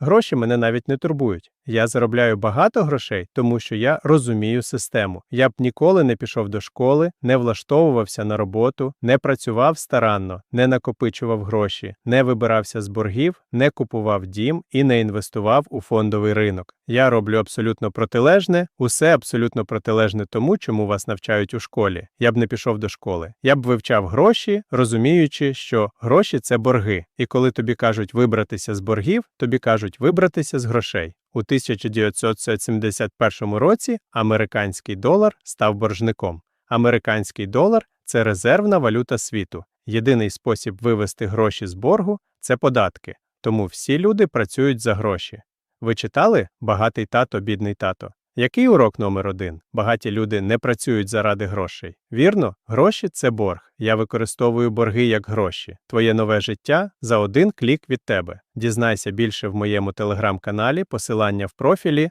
Гроші мене навіть не турбують. Я заробляю багато грошей, тому що я розумію систему. Я б ніколи не пішов до школи, не влаштовувався на роботу, не працював старанно, не накопичував гроші, не вибирався з боргів, не купував дім і не інвестував у фондовий ринок. Я роблю абсолютно протилежне, усе абсолютно протилежне тому, чому вас навчають у школі. Я б не пішов до школи. Я б вивчав гроші, розуміючи, що гроші це борги. І коли тобі кажуть вибратися з боргів, тобі кажуть вибратися з грошей. У 1971 році американський долар став боржником. Американський долар це резервна валюта світу. Єдиний спосіб вивести гроші з боргу це податки. Тому всі люди працюють за гроші. Ви читали Багатий тато, бідний тато? Який урок номер один? Багаті люди не працюють заради грошей. Вірно, гроші це борг. Я використовую борги як гроші. Твоє нове життя за один клік від тебе. Дізнайся більше в моєму телеграм-каналі, посилання в профілі.